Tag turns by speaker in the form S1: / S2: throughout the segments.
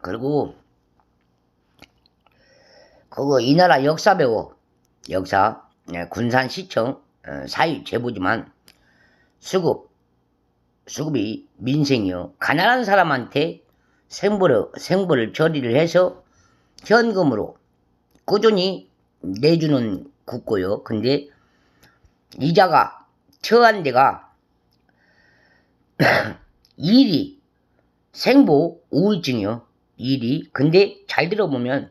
S1: 그리고 그거 이 나라 역사 배워 역사 예, 군산시청 어, 사위 제보지만 수급 수급이 민생이요 가난한 사람한테 생보를 생보를 처리를 해서 현금으로 꾸준히 내주는 국고요. 근데 이자가 처한 데가 일이 생보 우울증이요. 일이 근데 잘 들어보면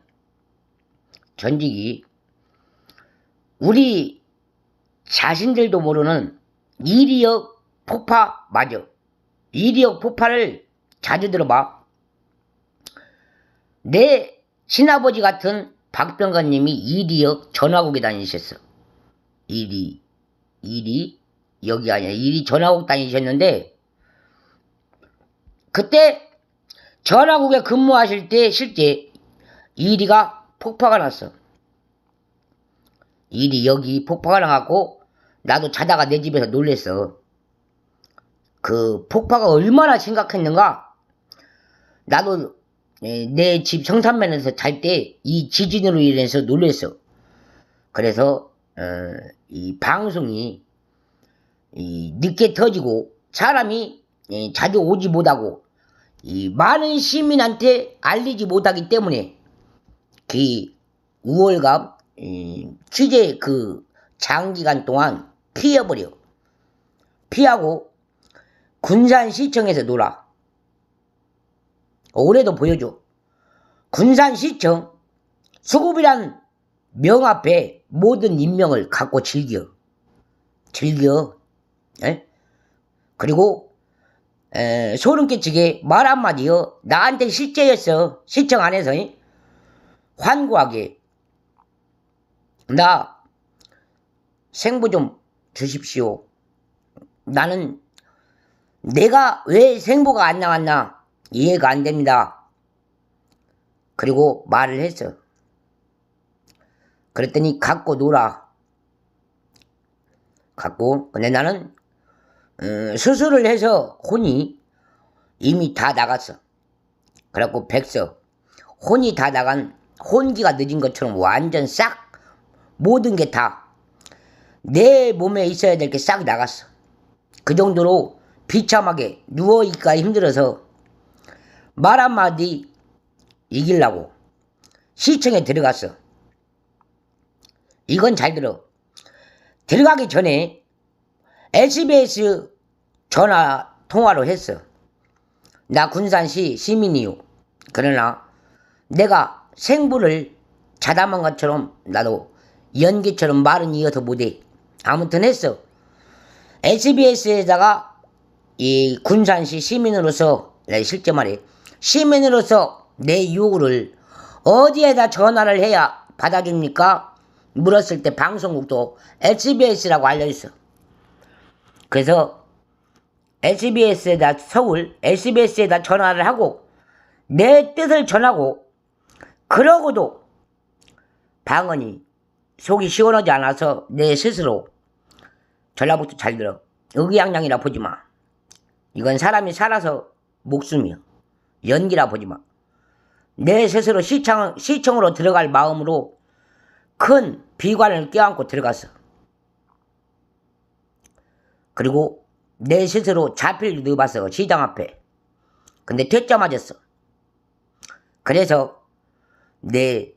S1: 전직이 우리 자신들도 모르는 이리역 폭파 맞아. 이리역 폭파를 자주 들어봐. 내 친아버지 같은 박병관님이 이리역 전화국에 다니셨어. 이리 이리 여기 아니야. 이리 전화국 다니셨는데 그때 전화국에 근무하실 때 실제 이리가 폭파가 났어. 일이 여기 폭파가 나갖고 나도 자다가 내 집에서 놀랬어. 그 폭파가 얼마나 심각했는가? 나도 내 집 성산면에서 잘 때 이 지진으로 인해서 놀랬어. 그래서 어, 이 방송이 이 늦게 터지고 사람이 예, 자주 오지 못하고 이 많은 시민한테 알리지 못하기 때문에 그 우월감 이 취재 그 장기간 동안 피해버려. 피하고 군산시청에서 놀아. 올해도 보여줘. 군산시청 수급이란 명 앞에 모든 인명을 갖고 즐겨. 즐겨. 에? 그리고 에, 소름 끼치게 말 한마디요. 나한테 실제였어. 시청 안에서 이? 환고하게 나 생보 좀 주십시오. 나는 내가 왜 생보가 안 나왔나 이해가 안 됩니다. 그리고 말을 했어. 그랬더니 갖고 놀아. 갖고 근데 나는 음, 수술을 해서 혼이 이미 다 나갔어. 그래갖고 백서 혼이 다 나간 혼기가 늦은 것처럼 완전 싹 모든 게 다 내 몸에 있어야 될 게 싹 나갔어. 그 정도로 비참하게 누워있기가 힘들어서 말 한마디 이기려고 시청에 들어갔어. 이건 잘 들어. 들어가기 전에 SBS 전화 통화로 했어. 나 군산시 시민이요. 그러나 내가 생부를 자담한 것처럼 나도 연기처럼 말은 이어서 못해. 아무튼 했어. SBS에다가 이 군산시 시민으로서 내 실제 말해 시민으로서 내 요구를 어디에다 전화를 해야 받아줍니까? 물었을 때 방송국도 SBS라고 알려있어. 그래서 SBS에다 서울 SBS에다 전화를 하고 내 뜻을 전하고 그러고도 방언이 속이 시원하지 않아서 내 스스로 전라북도 잘 들어 의기양양이라 보지 마. 이건 사람이 살아서 목숨이야. 연기라 보지 마. 내 스스로 시청, 시청으로 들어갈 마음으로 큰 비관을 껴안고 들어갔어. 그리고 내 스스로 자필 넣어봤어. 시장 앞에. 근데 퇴짜 맞았어. 그래서 내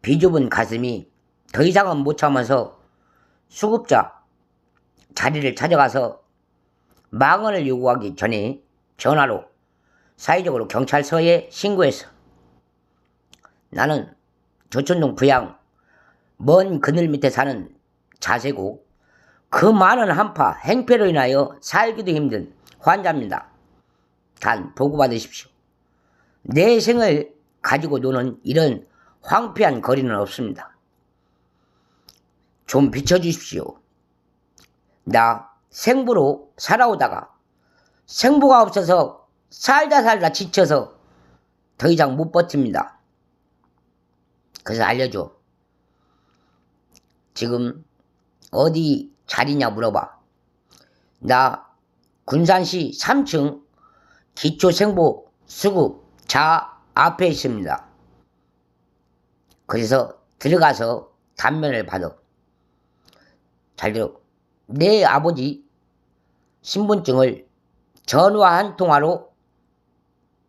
S1: 비좁은 가슴이 더 이상은 못 참아서 수급자 자리를 찾아가서 망언을 요구하기 전에 전화로 사회적으로 경찰서에 신고했어. 나는 조천동 부양 먼 그늘 밑에 사는 자세고 그 많은 한파 행패로 인하여 살기도 힘든 환자입니다. 단 보고받으십시오. 내 생을 가지고 노는 이런 황폐한 거리는 없습니다. 좀 비춰주십시오. 나 생부로 살아오다가 생부가 없어서 살다 살다 지쳐서 더 이상 못 버팁니다. 그래서 알려줘. 지금 어디 자리냐 물어봐. 나 군산시 3층 기초생보 수급 자 앞에 있습니다. 그래서 들어가서 단면을 받아. 잘 들어. 내 아버지 신분증을 전화 한 통화로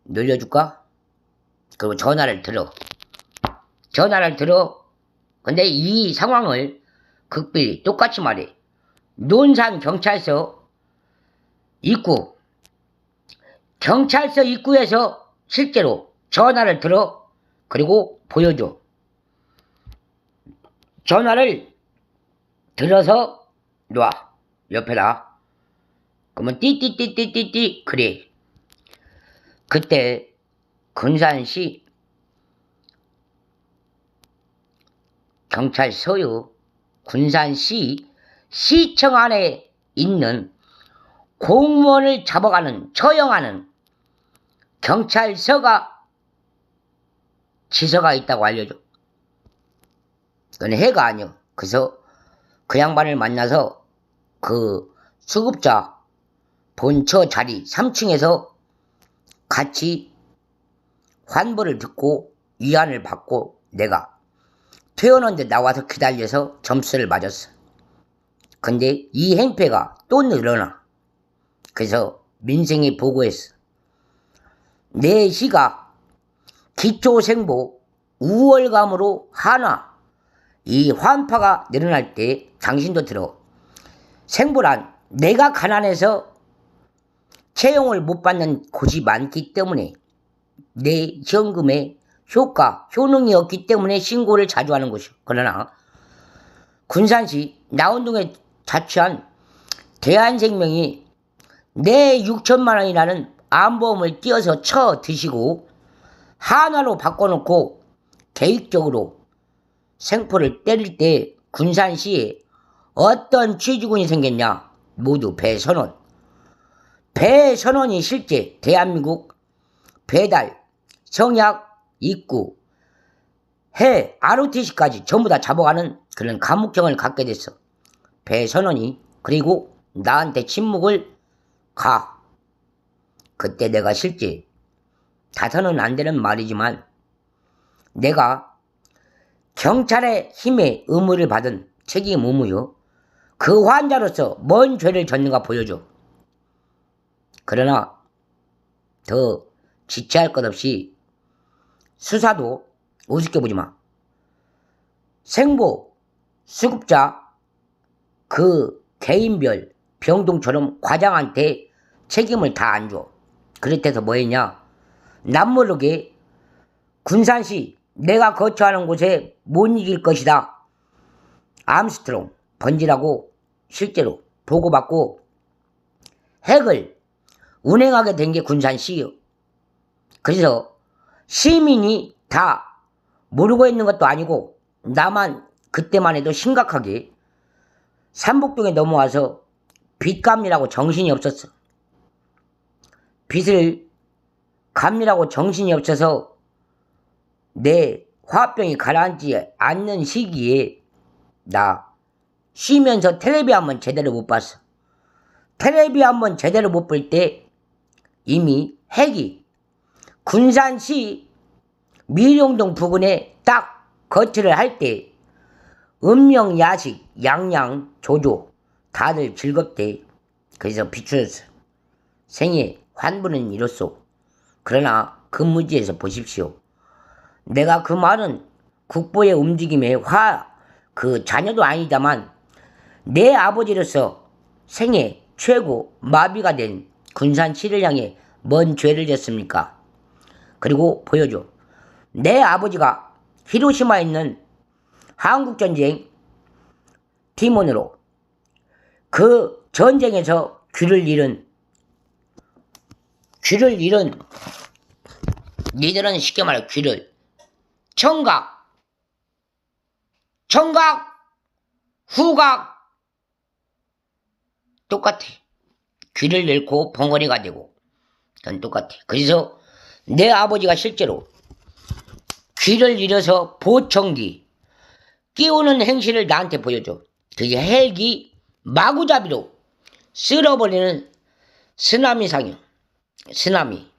S1: 늘려줄까? 그리고 전화를 들어. 전화를 들어. 근데 이 상황을 극비리 똑같이 말해. 논산 경찰서 입구. 경찰서 입구에서 실제로 전화를 들어. 그리고 보여줘. 전화를 들어서 놔. 옆에다. 그러면 띠띠띠띠띠띠 그래. 그때 군산시 경찰서요 군산시 시청 안에 있는 공무원을 잡아가는 처형하는 경찰서가 지서가 있다고 알려줘. 그건 해가 아니요. 그래서 그 양반을 만나서 그 수급자 본처 자리 3층에서 같이 환불을 듣고 위안을 받고 내가 퇴원원데 나와서 기다려서 점수를 맞았어. 근데 이 행패가 또 늘어나. 그래서 민생이 보고했어. 내 시가 기초생보 우월감으로 하나 이 환파가 늘어날 때 당신도 들어. 생보란 내가 가난해서 채용을 못 받는 곳이 많기 때문에 내 현금에 효과, 효능이 없기 때문에 신고를 자주 하는 것이오. 그러나 군산시 나운동에 자취한 대한생명이 내 6천만 원이라는 암보험을 띄어서 쳐 드시고 하나로 바꿔놓고 계획적으로 생포를 때릴 때 군산시에 어떤 취지군이 생겼냐? 모두 배선원. 배선원이 실제 대한민국 배달, 성약, 입구, 해, ROTC까지 전부 다 잡아가는 그런 감옥형을 갖게 됐어. 배선원이 그리고 나한테 침묵을 가. 그때 내가 실제 다서는 안 되는 말이지만 내가 경찰의 힘에 의무를 받은 책임 의무요. 그 환자로서 뭔 죄를 졌는가 보여줘. 그러나 더 지체할 것 없이 수사도 우습게 보지 마. 생보, 수급자, 그 개인별 병동처럼 과장한테 책임을 다 안 줘. 그렇대서 뭐 했냐? 남 모르게 군산시 내가 거처하는 곳에 못 이길 것이다. 암스트롱 번지라고 실제로 보고받고 핵을 운행하게 된 게 군산시요. 그래서 시민이 다 모르고 있는 것도 아니고 나만 그때만 해도 심각하게 삼복동에 넘어와서 빚감이라고 정신이 없었어. 빚을 감이라고 정신이 없어서 내 화병이 가라앉지 않는 시기에 나 쉬면서 텔레비 한번 제대로 못 봤어. 텔레비 한번 제대로 못 볼 때 이미 핵이 군산시 미룡동 부근에 딱 거치를 할 때 음명 야식 양양 조조 다들 즐겁대. 그래서 비추었어. 생애 환불은 이렇소. 그러나 근무지에서 보십시오. 내가 그 말은 국보의 움직임에 화, 그 자녀도 아니다만 내 아버지로서 생애 최고 마비가 된 군산시를 향해 뭔 죄를 졌습니까? 그리고 보여줘. 내 아버지가 히로시마에 있는 한국전쟁 팀원으로 그 전쟁에서 귀를 잃은 귀를 잃은 니들은 쉽게 말해 귀를. 청각 청각 후각 똑같아. 귀를 잃고 벙어리가 되고 전 똑같아. 그래서 내 아버지가 실제로 귀를 잃어서 보청기 끼우는 행실을 나한테 보여줘 그게 헬기 마구잡이로 쓸어버리는 쓰나미 상형 쓰나미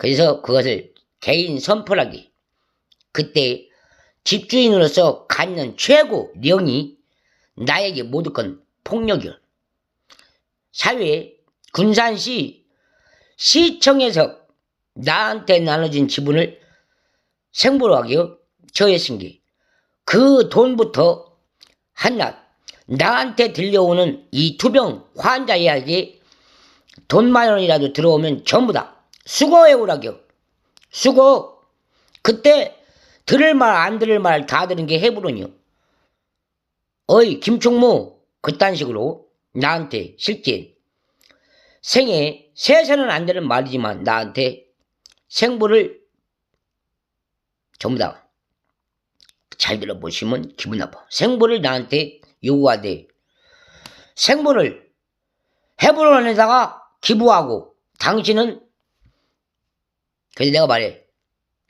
S1: 그래서 그것을 개인 선풀하기. 그때 집주인으로서 갖는 최고 령이 나에게 모두 건 폭력이요. 사회 군산시 시청에서 나한테 나눠진 지분을 생보로 하기요. 저했은 게 그 돈부터 한낱 나한테 들려오는 이 투병 환자에게 돈만 원이라도 들어오면 전부 다 수고해 오라겨. 수고. 그때 들을 말 안 들을 말 다 들은 게 해부론이요. 어이 김총무 그딴 식으로 나한테 실제 생에 세서는 안 되는 말이지만 나한테 생보를 전부 다 잘 들어보시면 기분 나빠. 생보를 나한테 요구하되 생보를 해보론에다가 기부하고 당신은 그래서 내가 말해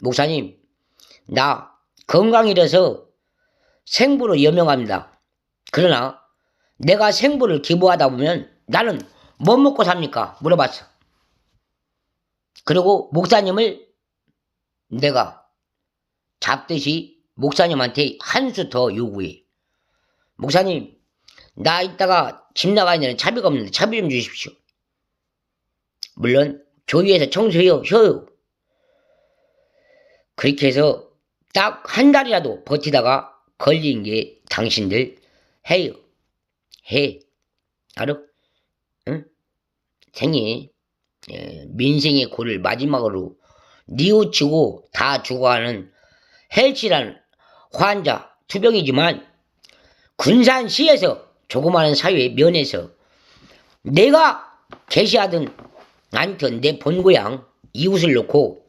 S1: 목사님 나 건강이라서 생보로 여명합니다. 그러나 내가 생보를 기부하다 보면 나는 뭐 먹고 삽니까? 물어봤어. 그리고 목사님을 내가 잡듯이 목사님한테 한 수 더 요구해. 목사님, 나 이따가 집 나가야 되는 차비가 없는데 차비 좀 주십시오. 물론 조위에서 청소해요, 쉬어요. 그렇게 해서 딱 한 달이라도 버티다가 걸린 게 당신들 해요. 해. 알아? 응? 생에 예, 민생의 고를 마지막으로 뉘우치고 다 죽어가는 헬치란 환자 투병이지만 군산시에서 조그마한 사회 면에서 내가 계시하던 아무튼 내 본고향 이웃을 놓고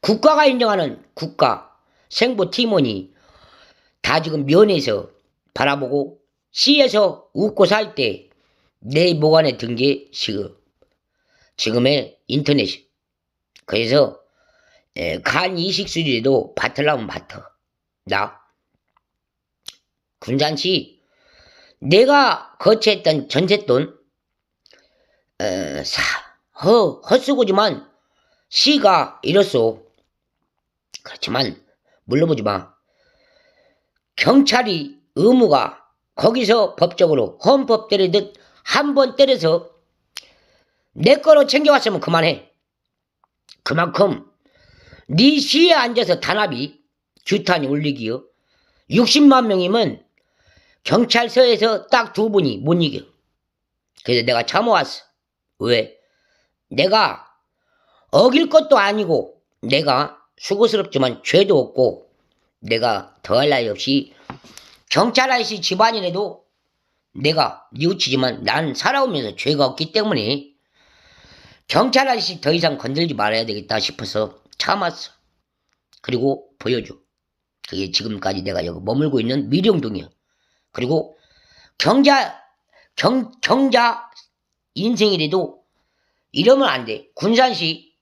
S1: 국가가 인정하는 국가 생보 팀원이 다 지금 면에서 바라보고 시에서 웃고 살 때 내 목 안에 든 게 지금 지금의 인터넷 그래서 에, 간 이식 수리도 받으려면 받아 나 군산시 내가 거치했던 전세돈 어, 사, 허, 헛수고지만 시가 이렇소 그렇지만 물러보지 마 경찰이 의무가 거기서 법적으로 헌법 때리듯 한 번 때려서 내 거로 챙겨왔으면 그만해. 그만큼 네 시에 앉아서 단합이 규탄이 울리기요. 60만 명이면 경찰서에서 딱 두 분이 못 이겨. 그래서 내가 참아왔어. 왜? 내가 어길 것도 아니고 내가 수고스럽지만 죄도 없고 내가 더할 나위 없이 경찰 아저씨 집안이라도 내가 뉘우치지만 난 살아오면서 죄가 없기 때문에 경찰 아저씨 더 이상 건들지 말아야 되겠다 싶어서 참았어. 그리고 보여줘. 그게 지금까지 내가 여기 머물고 있는 미령동이야. 그리고 경자, 경, 경자 인생이라도 이러면 안 돼. 군산시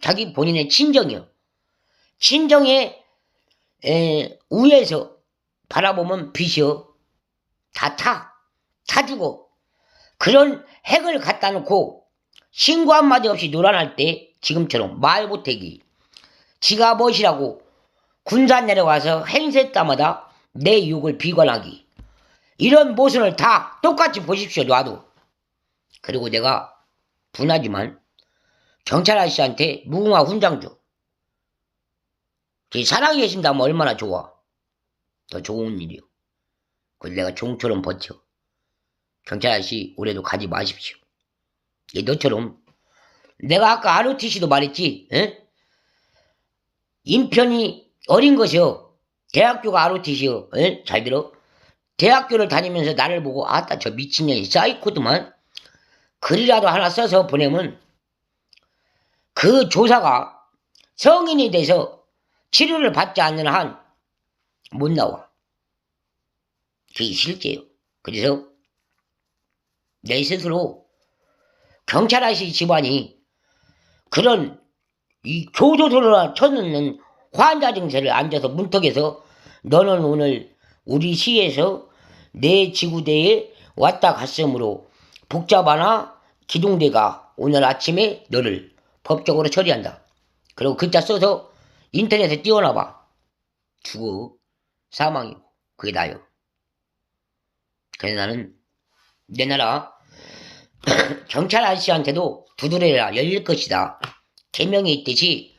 S1: 자기 본인의 친정이요. 친정의 에, 위에서 바라보면 빛이요. 다 타. 타주고. 그런 핵을 갖다 놓고 신고 한마디 없이 놀아날 때 지금처럼 말 못하기. 지가 멋이라고 군산 내려가서 행세 때마다 내 욕을 비관하기. 이런 모습을 다 똑같이 보십시오, 놔도. 그리고 내가 분하지만 경찰 아저씨한테 무궁화 훈장 줘. 사랑이 계신다면 얼마나 좋아. 더 좋은 일이요. 그래서 내가 종처럼 버텨. 경찰 아저씨 올해도 가지 마십시오. 예, 너처럼 내가 아까 ROTC도 말했지. 에? 인편이 어린 것이요. 대학교가 ROTC요. 에? 잘 들어. 대학교를 다니면서 나를 보고 아따 저 미친년이 사이코드만 글이라도 하나 써서 보내면 그 조사가 성인이 돼서 치료를 받지 않는 한 못 나와. 그게 실제요. 그래서 내 스스로 경찰 아저씨 집안이 그런 이 교도소를 쳐넣는 환자 증세를 앉아서 문턱에서 너는 오늘 우리 시에서 내 지구대에 왔다 갔으므로 복잡하나 기동대가 오늘 아침에 너를 법적으로 처리한다. 그리고 글자 써서 인터넷에 띄워놔봐. 죽어. 사망이고. 그게 나요. 그래서 나는 내 나라 경찰 아저씨한테도 두드려라 열릴 것이다. 개명이 있듯이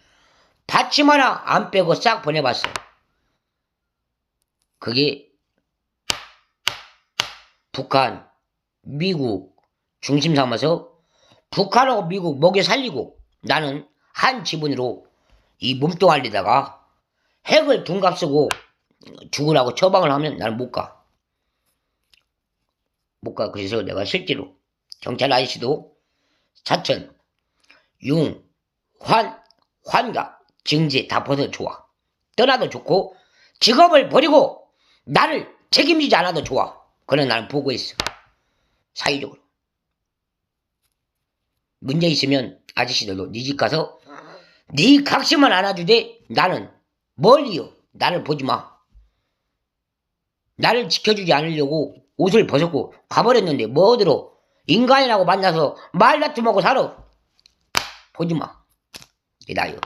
S1: 받침 하나 안 빼고 싹 보내봤어. 그게 북한, 미국 중심 삼아서 북한하고 미국 먹여 살리고 나는 한 지분으로 이 몸뚱아리다가 핵을 둔갑쓰고 죽으라고 처방을 하면 나는 못 가. 못 가. 그래서 내가 실제로 경찰 아저씨도 사천, 융, 환, 환각, 증제 다 벗어 좋아. 떠나도 좋고 직업을 버리고 나를 책임지지 않아도 좋아. 그는 나는 보고 있어. 사회적으로. 문제 있으면 아저씨들도 네 집 가서 네 각시만 안아주되 나는 멀리요. 나를 보지 마. 나를 지켜주지 않으려고 옷을 벗었고 가버렸는데 뭐 어디로 인간이라고 만나서 말 다툼하고 살아. 보지 마. 이게 나요.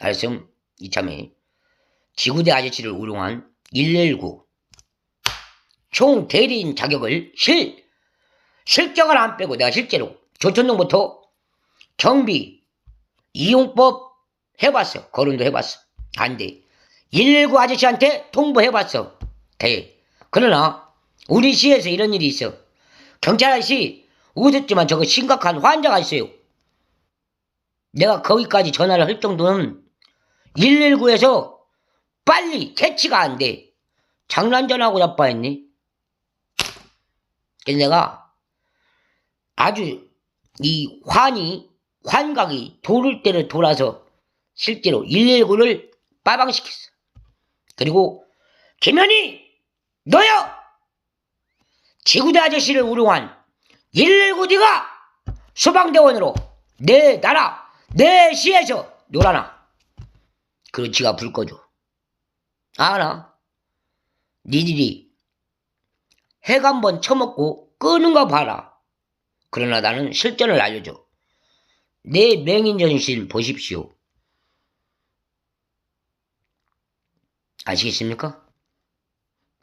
S1: 알았음 이참에 지구대 아저씨를 우롱한 119 총 대리인 자격을 실 실격을 안 빼고 내가 실제로 조천동부터 경비 이용법 해봤어. 거론도 해봤어. 안돼. 119 아저씨한테 통보해봤어. 돼 그러나 우리 시에서 이런 일이 있어. 경찰 아저씨 웃었지만 저거 심각한 환자가 있어요. 내가 거기까지 전화를 할 정도는 119에서 빨리 캐치가 안 돼. 장난 전화하고 자빠했니? 그래서 내가 아주 이 환이, 환각이 돌을 때를 돌아서 실제로 119를 빠방시켰어. 그리고 김현희! 너요! 지구대 아저씨를 우롱한 119 네가 소방대원으로 내 나라, 내 시에서 놀아나. 그리고 지가 불 꺼줘. 알아. 니들이 핵 한번 처먹고 끄는 거 봐라. 그러나 나는 실전을 알려줘. 내 맹인전신 보십시오. 아시겠습니까?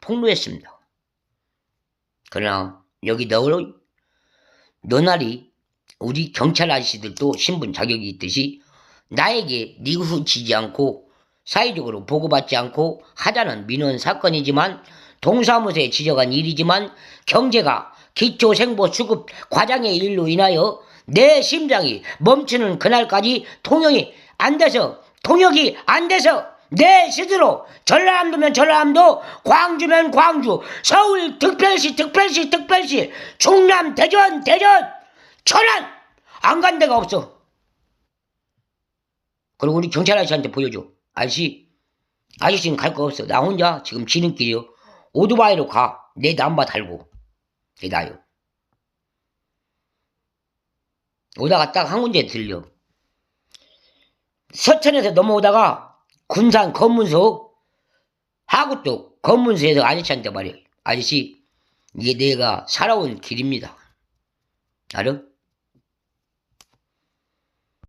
S1: 폭로했습니다. 그러나 여기 너, 너날이 우리 경찰 아저씨들도 신분 자격이 있듯이 나에게 니우치지 않고 사회적으로 보고받지 않고 하자는 민원 사건이지만 동사무소에 지적한 일이지만 경제가 기초생보 수급 과장의 일로 인하여 내 심장이 멈추는 그날까지 통역이 안 돼서 통역이 안 돼서 내 스스로 전라남도면 전라남도 광주면 광주 서울 특별시 특별시 특별시 충남 대전 대전 천안! 안 간 데가 없어 그리고 우리 경찰 아저씨한테 보여줘. 아저씨, 아저씨는 갈 거 없어. 나 혼자 지금 지름길이요. 오토바이로 가. 내 남바 달고. 그게 나요. 오다가 딱 한 군데 들려. 서천에서 넘어오다가 군산 검문소 하고 또 검문소에서 아저씨한테 말해. 아저씨, 이게 내가 살아온 길입니다. 알아?